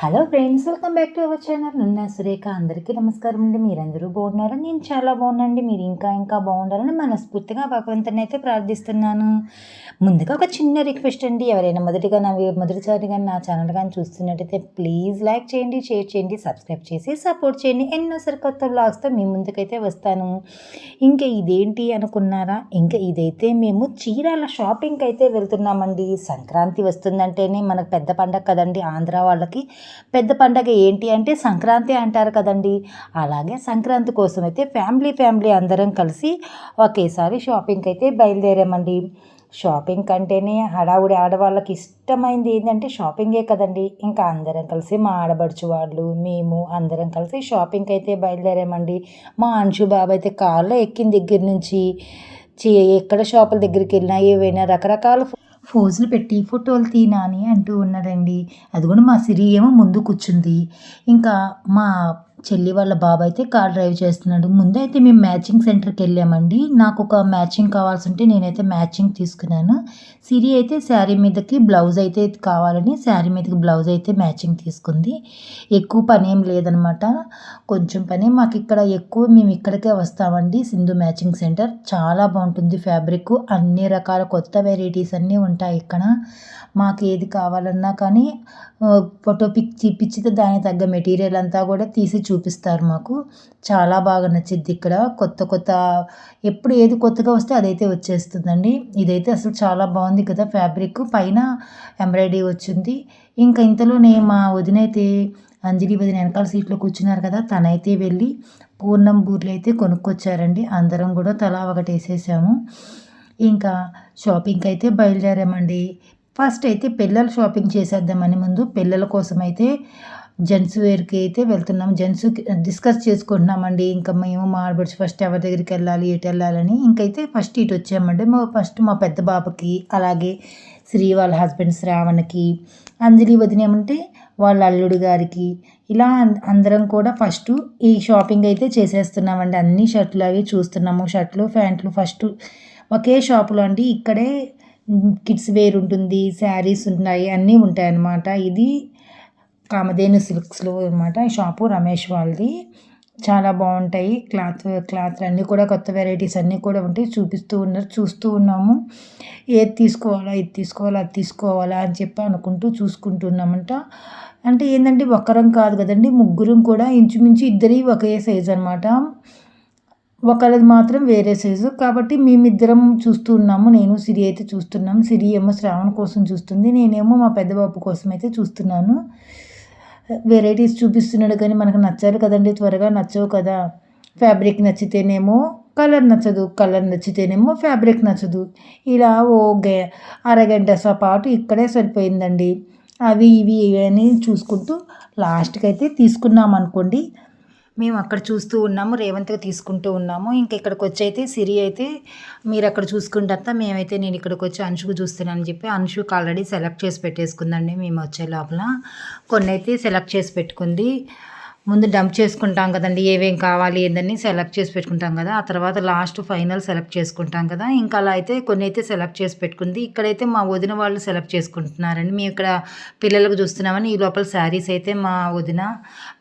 Hello friends welcome back to our channel నిన్న సురేఖ అందరికీ నమస్కారం అండి. మీరందరూ బాగున్నారు? నేను చాలా బాగున్నాండి మీరు ఇంకా ఇంకా బాగుండాలని మనస్ఫూర్తిగా భగవంతుని అయితే ప్రార్థిస్తున్నాను. ముందుగా ఒక చిన్న రిక్వెస్ట్ అండి. ఎవరైనా మొదటిగా నా మొదటిసారి మొదటిసారిగా నా ఛానల్ కానీ చూస్తున్నట్టయితే ప్లీజ్ లైక్ చేయండి షేర్ చేయండి సబ్స్క్రైబ్ చేసి సపోర్ట్ చేయండి. ఎన్నో సరికొత్త బ్లాగ్స్తో మీ ముందుకైతే వస్తాను. ఇంకా ఇదేంటి అనుకున్నారా? ఇంకా ఇదైతే మేము చీరాల షాపింగ్కి అయితే వెళ్తున్నామండి. సంక్రాంతి వస్తుందంటేనే మనకు పెద్ద పండగ కదండి. ఆంధ్ర వాళ్ళకి పెద్ద పండగ ఏంటి అంటే సంక్రాంతి అంటారు కదండి. అలాగే సంక్రాంతి కోసం అయితే ఫ్యామిలీ ఫ్యామిలీ అందరం కలిసి ఒకేసారి షాపింగ్కి అయితే బయలుదేరామండి. షాపింగ్ కంటేనే హడావుడి ఆడవాళ్ళకి ఇష్టమైంది ఏంటంటే షాపింగే కదండి. ఇంకా అందరం కలిసి మా ఆడబడుచు వాళ్ళు మేము అందరం కలిసి షాపింగ్కి అయితే బయలుదేరామండి. మా అంశు బాబు అయితే కారులో ఎక్కిన దగ్గర నుంచి చే ఎక్కడ షాపుల దగ్గరికి వెళ్ళినా ఏవైనా రకరకాల ఫోజులు పెట్టి ఫోటోలు తీనా అని అంటూ ఉన్నాడండి అది కూడా మా సిరి ఏమో ముందు కూర్చుంది. ఇంకా మా చెల్లి వాళ్ళ బాబు అయితే కార్ డ్రైవ్ చేస్తున్నాడు. ముందైతే మేము మ్యాచింగ్ సెంటర్కి వెళ్ళామండి. నాకు ఒక మ్యాచింగ్ కావాల్సి ఉంటే నేనైతే మ్యాచింగ్ తీసుకున్నాను. సిరి అయితే శారీ మీదకి బ్లౌజ్ అయితే కావాలని శారీ మీదకి బ్లౌజ్ అయితే మ్యాచింగ్ తీసుకుంది. ఎక్కువ పని ఏం లేదనమాట. కొంచెం పని మాకు ఇక్కడ ఎక్కువ మేము ఇక్కడికే వస్తామండి సింధు మ్యాచింగ్ సెంటర్. చాలా బాగుంటుంది ఫ్యాబ్రిక్. అన్ని రకాల కొత్త వెరైటీస్ అన్నీ ఉంటాయి ఇక్కడ. మాకు ఏది కావాలన్నా కానీ ఫోటో పిక్ చూపించితే దానికి తగ్గ మెటీరియల్ అంతా కూడా తీసి చూపిస్తారు మాకు. చాలా బాగా నచ్చింది ఇక్కడ. కొత్త కొత్త ఎప్పుడు ఏది కొత్తగా వస్తే అదైతే వచ్చేస్తుందండి. ఇదైతే అసలు చాలా బాగుంది కదా ఫ్యాబ్రిక్. పైన ఎంబ్రాయిడరీ వచ్చింది. ఇంకా ఇంతలోనే మా వదినైతే అంజలి వదిన వెనకాల సీట్లో కూర్చున్నారు కదా తనైతే వెళ్ళి పూర్ణం బూర్లు అయితే కొనుక్కొచ్చారండి. అందరం కూడా తలా ఒకటి వేసేసాము. ఇంకా షాపింగ్కి అయితే బయలుదేరామండి. ఫస్ట్ అయితే పిల్లలు షాపింగ్ చేసేద్దామని ముందు పిల్లల కోసం అయితే జెంట్స్ వేర్కి అయితే వెళ్తున్నాం. జెంట్స్ డిస్కస్ చేసుకుంటున్నామండి. ఇంకా మేము మా ఆడబడిచి ఫస్ట్ ఎవరి దగ్గరికి వెళ్ళాలి ఎటు వెళ్ళాలని. ఇంకైతే ఫస్ట్ ఇటు వచ్చామండి. మా ఫస్ట్ మా పెద్ద బాబకి అలాగే శ్రీ వాళ్ళ హస్బెండ్ శ్రావణకి అంజలి వదినేమంటే వాళ్ళ అల్లుడు గారికి ఇలా అం- అందరం కూడా ఫస్ట్ ఈ షాపింగ్ అయితే చేసేస్తున్నామండి. అన్ని షర్ట్లు అవి చూస్తున్నాము. షర్ట్లు ప్యాంట్లు ఫస్ట్ ఒకే షాపులో అండి. ఇక్కడే కిడ్స్ వేర్ ఉంటుంది శారీస్ ఉన్నాయి అన్నీ ఉంటాయి అన్నమాట ఇది కామధేను సిల్క్స్లో అనమాట ఈ షాపు రమేష్ వాళ్ళది. చాలా బాగుంటాయి. క్లాత్ క్లాత్లు అన్నీ కూడా కొత్త వెరైటీస్ అన్నీ కూడా ఉంటాయి. చూపిస్తూ ఉన్నారు చూస్తూ ఉన్నాము. ఏది తీసుకోవాలా ఇది తీసుకోవాలా అది తీసుకోవాలా అని చెప్పి అనుకుంటూ చూసుకుంటున్నామంట. అంటే ఏంటంటే ఒక్కరం కాదు కదండి ముగ్గురం కూడా ఇంచుమించు ఇద్దరి ఒకే సైజు అనమాట ఒకరిది మాత్రం వేరే సైజు. కాబట్టి మేమిద్దరం చూస్తూ ఉన్నాము. నేను సిరి అయితే చూస్తున్నాము సిరి ఏమో శ్రావణ్ కోసం చూస్తుంది. నేనేమో మా పెద్ద బాబు కోసం అయితే చూస్తున్నాను. వెరైటీస్ చూపిస్తున్నాడు కానీ మనకు నచ్చాలి కదండి త్వరగా నచ్చవు కదా. ఫ్యాబ్రిక్ నచ్చితేనేమో కలర్ నచ్చదు కలర్ నచ్చితేనేమో ఫ్యాబ్రిక్ నచ్చదు. ఇలా ఓ గే అరగంట పాటు ఇక్కడే సరిపోయిందండి. అవి ఇవి ఇవి అని చూసుకుంటూ లాస్ట్కి అయితే తీసుకున్నాం అనుకోండి మేము అక్కడ చూస్తూ ఉన్నాము రేవంత్గా తీసుకుంటూ ఉన్నాము. ఇంక ఇక్కడికి వచ్చి అయితే సిరి అయితే మీరు అక్కడ చూసుకుంటా మేమైతే నేను ఇక్కడికి వచ్చి అంశుకు చూస్తున్నానని చెప్పి అంశుకు ఆల్రెడీ సెలెక్ట్ చేసి పెట్టేసుకుందండి మేము వచ్చే లోపల. కొన్ని అయితే సెలెక్ట్ చేసి పెట్టుకుంది. ముందు డంప్ చేసుకుంటాం కదండి ఏమేం కావాలి ఏందని సెలెక్ట్ చేసి పెట్టుకుంటాం కదా. ఆ తర్వాత లాస్ట్ ఫైనల్ సెలెక్ట్ చేసుకుంటాం కదా. ఇంకా అలా అయితే కొన్ని అయితే సెలెక్ట్ చేసి పెట్టుకుంది. ఇక్కడైతే మా వదిన వాళ్ళు సెలెక్ట్ చేసుకుంటున్నారండి. మేము ఇక్కడ పిల్లలకు చూస్తున్నామని ఈ లోపల శారీస్ అయితే మా వదిన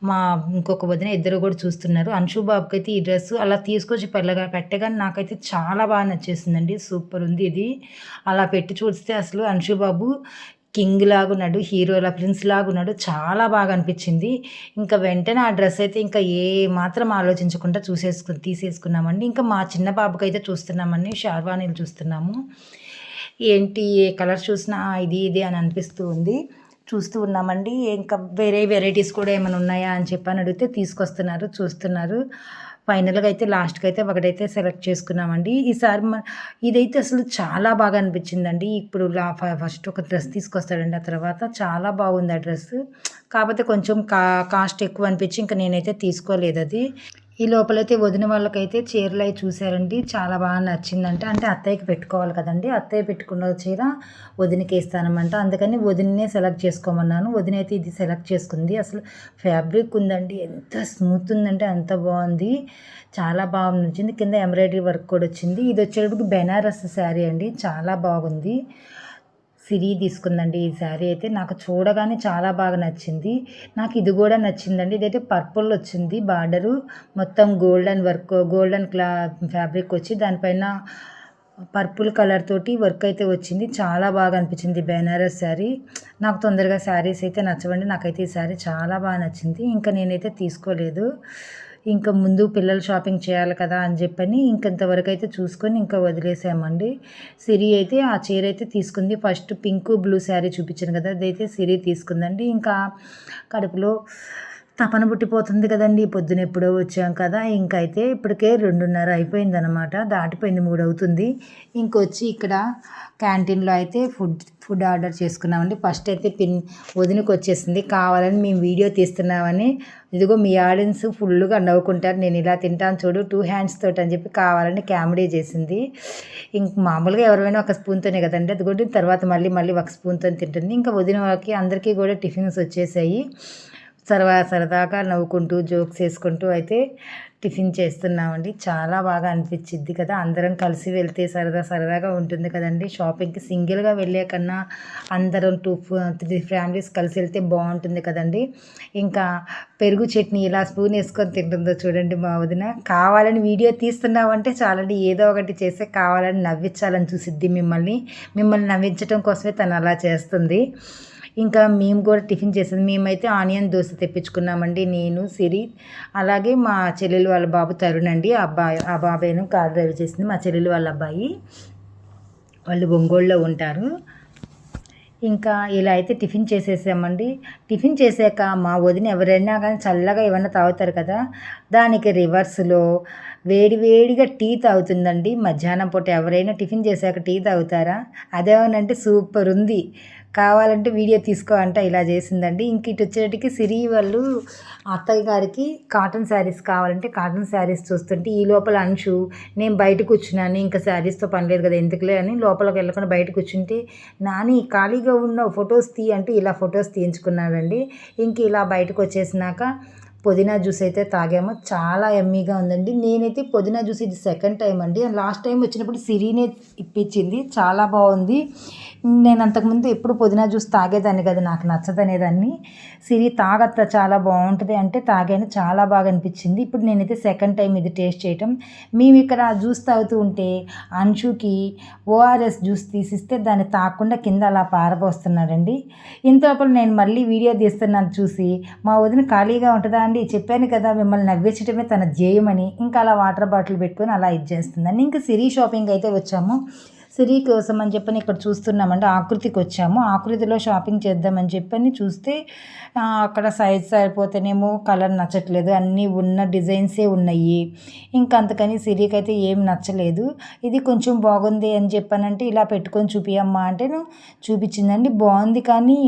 మా ఇంకొక వదిన ఇద్దరు కూడా చూస్తున్నారు. అంశు బాబుకి అయితే ఈ డ్రెస్ అలా తీసుకొచ్చి పెళ్ళగా పెట్టగానే నాకైతే చాలా బాగా నచ్చేసిందండి. సూపర్ ఉంది ఇది. అలా పెట్టి చూస్తే అసలు అంశు బాబు కింగ్ లాగా ఉన్నాడు హీరోలా ప్రిన్స్ లాగా ఉన్నాడు చాలా బాగా అనిపించింది. ఇంకా వెంటనే ఆ డ్రెస్ అయితే ఇంకా ఏ మాత్రం ఆలోచించకుండా చూసేసుకు తీసేసుకున్నామండి. ఇంకా మా చిన్న బాబుకి అయితే చూస్తున్నామండి షార్వానీలు చూస్తున్నాము. ఏంటి ఏ కలర్ చూసినా ఇది ఇది అని అనిపిస్తూ ఉంది. చూస్తూ ఉన్నామండి. ఇంకా వేరే వెరైటీస్ కూడా ఏమైనా ఉన్నాయా అని చెప్పని అడిగితే తీసుకొస్తున్నారు చూస్తున్నారు. ఫైనల్గా అయితే లాస్ట్కి అయితే ఒకటైతే సెలెక్ట్ చేసుకున్నామండి. ఈసారి ఇదైతే అసలు చాలా బాగా అనిపించిందండి. ఇప్పుడు లా ఫ- ఫస్ట్ ఒక డ్రెస్ తీసుకొస్తాడండి ఆ తర్వాత చాలా బాగుంది ఆ డ్రెస్. కాకపోతే కొంచెం కా కాస్ట్ ఎక్కువ అనిపించి ఇంకా నేనైతే తీసుకోలేదు అది ఈ లోపలైతే వదిన వాళ్ళకైతే చీరలు అవి చూసారండి చాలా బాగా నచ్చిందంటే. అంటే అత్తయ్యకి పెట్టుకోవాలి కదండి. అత్తయ్య పెట్టుకున్న చీర వదినకి వేస్తానమంట అందుకని వదిననే సెలెక్ట్ చేసుకోమన్నాను. వదిన అయితే ఇది సెలెక్ట్ చేసుకుంది. అసలు ఫ్యాబ్రిక్ ఉందండి. ఎంత స్మూత్ ఉందంటే అంత బాగుంది. చాలా బాగా నచ్చింది. కింద ఎంబ్రాయిడరీ వర్క్ కూడా వచ్చింది. ఇది వచ్చేటప్పటికి బెనారస్ శారీ అండి. చాలా బాగుంది. సిరి తీసుకుందండి ఈ శారీ అయితే. నాకు చూడగానే చాలా బాగా నచ్చింది. నాకు ఇది కూడా నచ్చిందండి. ఇదైతే పర్పుల్ వచ్చింది బార్డరు. మొత్తం గోల్డెన్ వర్క్ గోల్డెన్ క్లా ఫ్యాబ్రిక్ వచ్చి దానిపైన పర్పుల్ కలర్ తోటి వర్క్ అయితే వచ్చింది. చాలా బాగా అనిపించింది బెనారస్ శారీ. నాకు తొందరగా శారీస్ అయితే నచ్చవండి. నాకైతే ఈ శారీ చాలా బాగా నచ్చింది. ఇంకా నేనైతే తీసుకోలేదు. ఇంకా ముందు పిల్లలు షాపింగ్ చేయాలి కదా అని చెప్పని ఇంకంతవరకు అయితే చూసుకొని ఇంకా వదిలేసామండి. సిరి అయితే ఆ చీర అయితే తీసుకుంది. ఫస్ట్ పింక్ బ్లూ శారీ చూపించాను కదా అదైతే సిరి తీసుకుందండి. ఇంకా కడుపులో తపన పుట్టిపోతుంది కదండి. పొద్దున ఎప్పుడో వచ్చాం కదా. ఇంకైతే ఇప్పటికే రెండున్నర అయిపోయిందనమాట దాటిపోయింది మూడు అవుతుంది ఇంకొచ్చి ఇక్కడ క్యాంటీన్లో అయితే ఫుడ్ ఫుడ్ ఆర్డర్ చేసుకున్నామండి. ఫస్ట్ అయితే పిన్ వదినకి వచ్చేసింది కావాలని మేము వీడియో తీస్తున్నామని. ఇదిగో మీ ఆడియన్స్ ఫుల్గా నవ్వుకుంటారు. నేను ఇలా తింటాను చూడు టూ హ్యాండ్స్ తోటి అని చెప్పి కావాలని కామెడీ చేసింది. ఇంక మామూలుగా ఎవరైనా ఒక స్పూన్తోనే కదండి. అది కూడా తర్వాత మళ్ళీ మళ్ళీ ఒక స్పూన్తో తింటుంది. ఇంకా వదిన వాళ్ళకి అందరికీ కూడా టిఫిన్స్ వచ్చేసాయి. సరదా సరదాగా నవ్వుకుంటూ జోక్స్ వేసుకుంటూ అయితే టిఫిన్ చేస్తున్నామండి. చాలా బాగా అనిపించింది కదా. అందరం కలిసి వెళ్తే సరదా సరదాగా ఉంటుంది కదండి. షాపింగ్కి సింగిల్గా వెళ్ళే కన్నా అందరం టూ త్రీ ఫ్యామిలీస్ కలిసి వెళ్తే బాగుంటుంది కదండి. ఇంకా పెరుగు చట్నీ ఇలా స్పూన్ వేసుకొని తింటుందో చూడండి మా వదిన. కావాలని వీడియో తీస్తున్నామంటే చాలండి. ఏదో ఒకటి చేస్తే కావాలని నవ్వించాలని చూసిద్ది మిమ్మల్ని. మిమ్మల్ని నవ్వించడం కోసమే తను అలా చేస్తుంది. ఇంకా మేము కూడా టిఫిన్ చేసేది. మేమైతే ఆనియన్ దోశ తెప్పించుకున్నామండి నేను సిరి. అలాగే మా చెల్లెలు వాళ్ళ బాబు తరుణ్ అండి. అబ్బాయి ఆ బాబాయ్ను కార్ డ్రైవ్ చేసింది. మా చెల్లెలు వాళ్ళ అబ్బాయి. వాళ్ళు ఒంగోలులో ఉంటారు. ఇంకా ఇలా అయితే టిఫిన్ చేసేసామండి. టిఫిన్ చేసాక మా వదిన ఎవరైనా కానీ చల్లగా ఏమన్నా తాగుతారు కదా దానికి రివర్స్లో వేడివేడిగా టీ తాగుతుందండి. మధ్యాహ్నం పూట ఎవరైనా టిఫిన్ చేశాక టీ తాగుతారా? అదేమనంటే సూపర్ ఉంది. కావాలంటే వీడియో తీసుకో అంట ఇలా చేసిందండి. ఇంక ఇటు వచ్చేటికి సిరి వాళ్ళు అత్తయ్య గారికి కాటన్ శారీస్ కావాలంటే కాటన్ శారీస్ చూస్తుంటే ఈ లోపల అంశు నేను బయట కూర్చున్నాను ఇంకా శారీస్తో పనిలేదు కదా ఎందుకులే అని లోపలికి వెళ్ళకుండా బయట కూర్చుంటే నాని ఖాళీగా ఉన్న ఫొటోస్ తీ అంటే ఇలా ఫొటోస్ తీయించుకున్నాడండి. ఇంక ఇలా బయటకు వచ్చేసినాక పుదీనా జ్యూస్ అయితే తాగాము. చాలా ఎమ్మీగా ఉందండి. నేనైతే పుదీనా జ్యూస్ ఇది సెకండ్ టైం అండి. లాస్ట్ టైం వచ్చినప్పుడు సిరీనే ఇప్పించింది. చాలా బాగుంది. నేను అంతకుముందు ఎప్పుడు పుదీనా జ్యూస్ తాగేదాన్ని కదా. నాకు నచ్చదనేదాన్ని. సిరి తాగత్త చాలా బాగుంటుంది అంటే తాగాను. చాలా బాగా అనిపించింది. ఇప్పుడు నేనైతే సెకండ్ టైం ఇది టేస్ట్ చేయటం. మేము ఇక్కడ జ్యూస్ తాగుతూ ఉంటే అంశుకి ఓఆర్ఎస్ జ్యూస్ తీసిస్తే దాన్ని తాగకుండా కింద అలా పారబోస్తున్నాడండి. ఇంతలోపల నేను మళ్ళీ వీడియో తీస్తున్నాను చూసి మా వదిన ఖాళీగా ఉంటుందా అండి? చెప్పాను కదా మిమ్మల్ని నవ్వించడమే తన ధ్యేయమని. ఇంకా అలా వాటర్ బాటిల్ పెట్టుకొని అలా ఇది చేస్తుందని ఇంకా సిరి షాపింగ్ అయితే వచ్చాము. సిరి కోసం అని చెప్పని ఇక్కడ చూస్తున్నామంటే ఆకృతికి వచ్చాము. ఆకృతిలో షాపింగ్ చేద్దామని చెప్పని చూస్తే అక్కడ సైజ్ సరిపోతేనేమో కలర్ నచ్చట్లేదు. అన్నీ ఉన్న డిజైన్సే ఉన్నాయి. ఇంకా అందుకని సిరికి అయితే ఏం నచ్చలేదు. ఇది కొంచెం బాగుంది అని చెప్పానంటే ఇలా పెట్టుకొని చూపియమ్మా అంటే చూపించిందండి. బాగుంది కానీ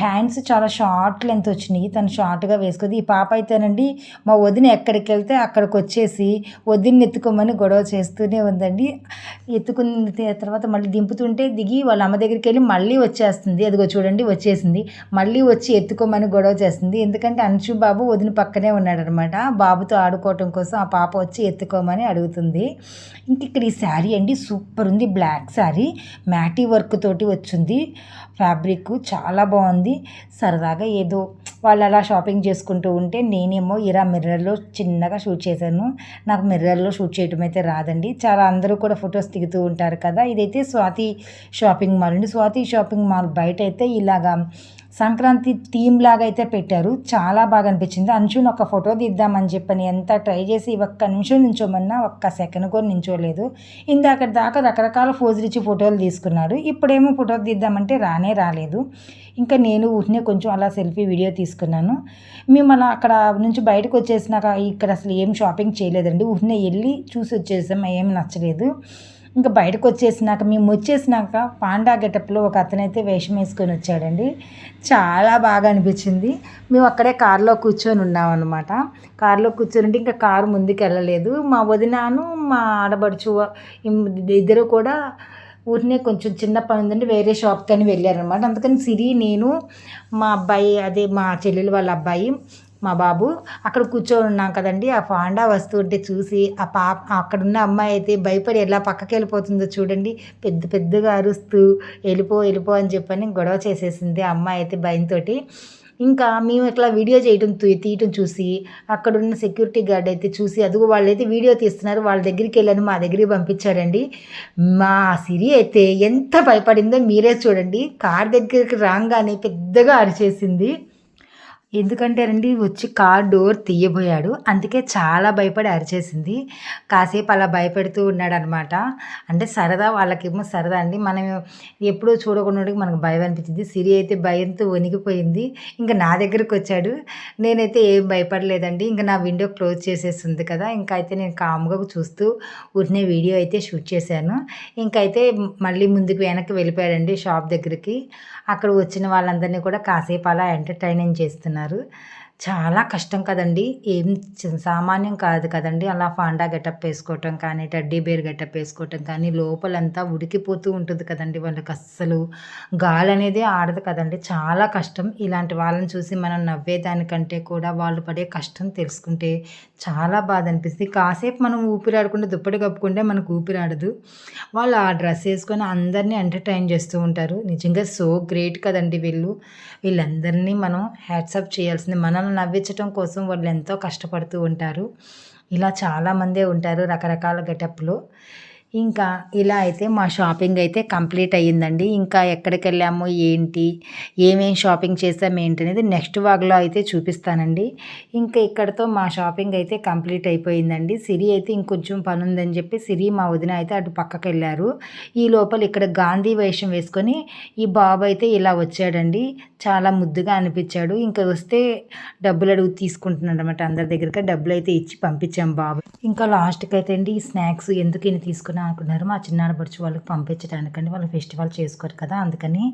హ్యాండ్స్ చాలా షార్ట్ లెంత్ వచ్చినాయి. తను షార్ట్గా వేసుకుంది. ఈ పాప అయితేనండి మా వదిన ఎక్కడికి వెళ్తే అక్కడికి వచ్చేసి వదిన ఎత్తుకోమని గొడవ చేస్తూనే ఉందండి. ఎత్తుకున్న తర్వాత మళ్ళీ దింపుతుంటే దిగి వాళ్ళ అమ్మ దగ్గరికి వెళ్ళి మళ్ళీ వచ్చేస్తుంది. అదిగో చూడండి వచ్చేసింది. మళ్ళీ వచ్చి ఎత్తుకోమని గొడవ చేస్తుంది. ఎందుకంటే అంశు బాబు వదిన పక్కనే ఉన్నాడనమాట. బాబుతో ఆడుకోవటం కోసం ఆ పాప వచ్చి ఎత్తుకోమని అడుగుతుంది. ఇంక ఇక్కడ ఈ శారీ అండి సూపర్ ఉంది. బ్లాక్ శారీ. మ్యాటీ వర్క్ తోటి వచ్చింది. ఫ్యాబ్రిక్ చాలా బాగుంది. సరదాగా ఏదో వాళ్ళు అలా షాపింగ్ చేసుకుంటూ ఉంటే నేనేమో ఇలా మిర్రర్లో చిన్నగా షూట్ చేశాను. నాకు మిర్రర్లో షూట్ చేయడం అయితే రాదండి. చాలా అందరూ కూడా ఫొటోస్ దిగుతూ ఉంటారు కదా. ఇదైతే స్వాతి షాపింగ్ మాల్ అండి. స్వాతి షాపింగ్ మాల్ బయట అయితే ఇలాగా సంక్రాంతి థీమ్ లాగా అయితే పెట్టారు. చాలా బాగా అనిపించింది. అంచుని ఒక ఫోటో తీద్దామని చెప్పని ఎంత ట్రై చేసి ఒక్క నిమిషం నించోమన్నా ఒక్క సెకండ్ కూడా నించోలేదు. ఇందాక దాకా రకరకాల ఫోజులు ఇచ్చి ఫోటోలు తీసుకున్నాడు. ఇప్పుడేమో ఫోటో తీద్దామంటే రానే రాలేదు. ఇంకా నేను ఊరినే కొంచెం అలా సెల్ఫీ వీడియో తీసుకున్నాను మేము అలా అక్కడ నుంచి బయటకు వచ్చేసినాక ఇక్కడ అసలు ఏం షాపింగ్ చేయలేదండి. ఊరినే వెళ్ళి చూసి వచ్చేసాం. ఏం నచ్చలేదు. ఇంకా బయటకు వచ్చేసినాక మేము వచ్చేసినాక పాండా గెటప్లో ఒక అతనైతే వేషం వేసుకొని వచ్చాడండి. చాలా బాగా అనిపించింది. మేము అక్కడే కారులో కూర్చొని ఉన్నాం అనమాట కారులో కూర్చొని ఉంటే ఇంకా కారు ముందుకు వెళ్ళలేదు మా వదినాను మా ఆడబడుచు ఇద్దరు కూడా ఊరినే కొంచెం చిన్న పని ఉందంటే వేరే షాప్కి అని వెళ్ళారనమాట అందుకని సిరి నేను మా అబ్బాయి అదే మా చెల్లెలు వాళ్ళ అబ్బాయి మా బాబు అక్కడ కూర్చొని ఉన్నాం కదండి. ఆ ఫాండా వస్తుంటే చూసి ఆ పాప అక్కడున్న అమ్మాయి అయితే భయపడి ఎలా పక్కకి వెళ్ళిపోతుందో చూడండి. పెద్ద పెద్దగా అరుస్తూ వెళ్ళిపో వెళ్ళిపో అని చెప్పని గొడవ చేసేసింది ఆ అమ్మాయి అయితే భయంతో ఇంకా మేము ఇట్లా వీడియో చేయటం తీ- తీయటం చూసి అక్కడున్న సెక్యూరిటీ గార్డ్ అయితే చూసి అదిగో వాళ్ళైతే వీడియో తీస్తున్నారు వాళ్ళ దగ్గరికి వెళ్ళాను మా దగ్గరికి పంపించారండి. మా సిరి అయితే ఎంత భయపడిందో మీరే చూడండి. కార్ దగ్గరికి రాగానే పెద్దగా అరిచేసింది. ఎందుకంటే రండి వచ్చి కార్ డోర్ తీయబోయాడు. అందుకే చాలా భయపడి అరిచేసింది. కాసేపు అలా భయపెడుతూ ఉన్నాడు అనమాట అంటే సరదా వాళ్ళకేమో సరదా అండి. మనం ఎప్పుడూ చూడకుండా మనకు భయం అనిపించింది. సిరి అయితే భయంతో వణికిపోయింది. ఇంకా నా దగ్గరకు వచ్చాడు. నేనైతే ఏం భయపడలేదండి. ఇంకా నా విండో క్లోజ్ చేసేస్తుంది కదా. ఇంకా అయితే నేను కామ్గా చూస్తూ ఊరినే వీడియో అయితే షూట్ చేశాను. ఇంకైతే మళ్ళీ ముందుకు వెనక్కి వెళ్ళిపోయాడండి షాప్ దగ్గరికి. అక్కడ వచ్చిన వాళ్ళందరినీ కూడా కాసేపు అలా ఎంటర్టైనింగ్ అన్నారు చాలా కష్టం కదండి. ఏం సామాన్యం కాదు కదండి. అలా ఫాండా గెటప్ వేసుకోవటం కానీ టడ్డీ బేర్ గెటప్ వేసుకోవటం కానీ లోపలంతా ఉడికిపోతూ ఉంటుంది కదండి వాళ్ళకి అస్సలు. గాలి అనేది ఆడదు కదండి. చాలా కష్టం. ఇలాంటి వాళ్ళని చూసి మనం నవ్వేదానికంటే కూడా వాళ్ళు పడే కష్టం తెలుసుకుంటే చాలా బాధ అనిపిస్తుంది కాసేపు మనం ఊపిరాడకుండా దుప్పటి కప్పుకుంటే మనకు ఊపిరాడదు. వాళ్ళు ఆ డ్రెస్ వేసుకొని అందరినీ ఎంటర్టైన్ చేస్తూ ఉంటారు. నిజంగా సో గ్రేట్ కదండి వీళ్ళు. వీళ్ళందరినీ మనం హ్యాట్సప్ చేయాల్సింది మనం మనల్ని నవ్వించడం కోసం వాళ్ళు ఎంతో కష్టపడుతూ ఉంటారు. ఇలా చాలామందే ఉంటారు రకరకాల గెటప్లో. ఇంకా ఇలా అయితే మా షాపింగ్ అయితే కంప్లీట్ అయ్యిందండి. ఇంకా ఎక్కడికి వెళ్ళాము ఏంటి ఏమేం షాపింగ్ చేసాము ఏంటి అనేది నెక్స్ట్ వాగ్లో అయితే చూపిస్తానండి. ఇంకా ఇక్కడతో మా షాపింగ్ అయితే కంప్లీట్ అయిపోయిందండి. సిరి అయితే ఇంకొంచెం పని ఉందని చెప్పి సిరి మా వదిన అయితే అటు పక్కకి వెళ్ళారు ఈ లోపల ఇక్కడ గాంధీ వేషం వేసుకొని ఈ బాబు అయితే ఇలా వచ్చాడండి. చాలా ముద్దుగా అనిపించాడు. ఇంకా వస్తే డబ్బులు అడుగు తీసుకుంటున్నాడు అనమాట అందరి దగ్గరికి డబ్బులు అయితే ఇచ్చి పంపించాం బాబు. ఇంకా లాస్ట్కి అయితే అండి ఈ స్నాక్స్ ఎందుకు ఇన్ని తీసుకున్నా అనుకున్నారు. మా చిన్నాన్న బడుచు వాళ్ళకి పంపించడానికండి వాళ్ళు ఫెస్టివల్ చేసుకోరు కదా అందుకని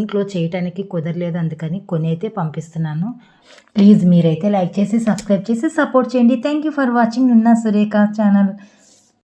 ఇంట్లో చేయటానికి కుదరలేదు అందుకని కొని అయితే పంపిస్తున్నాను. ప్లీజ్ మీరైతే లైక్ చేసి సబ్స్క్రైబ్ చేసి సపోర్ట్ చేయండి. Thank you for watching. నిన్న సురేఖ ఛానల్.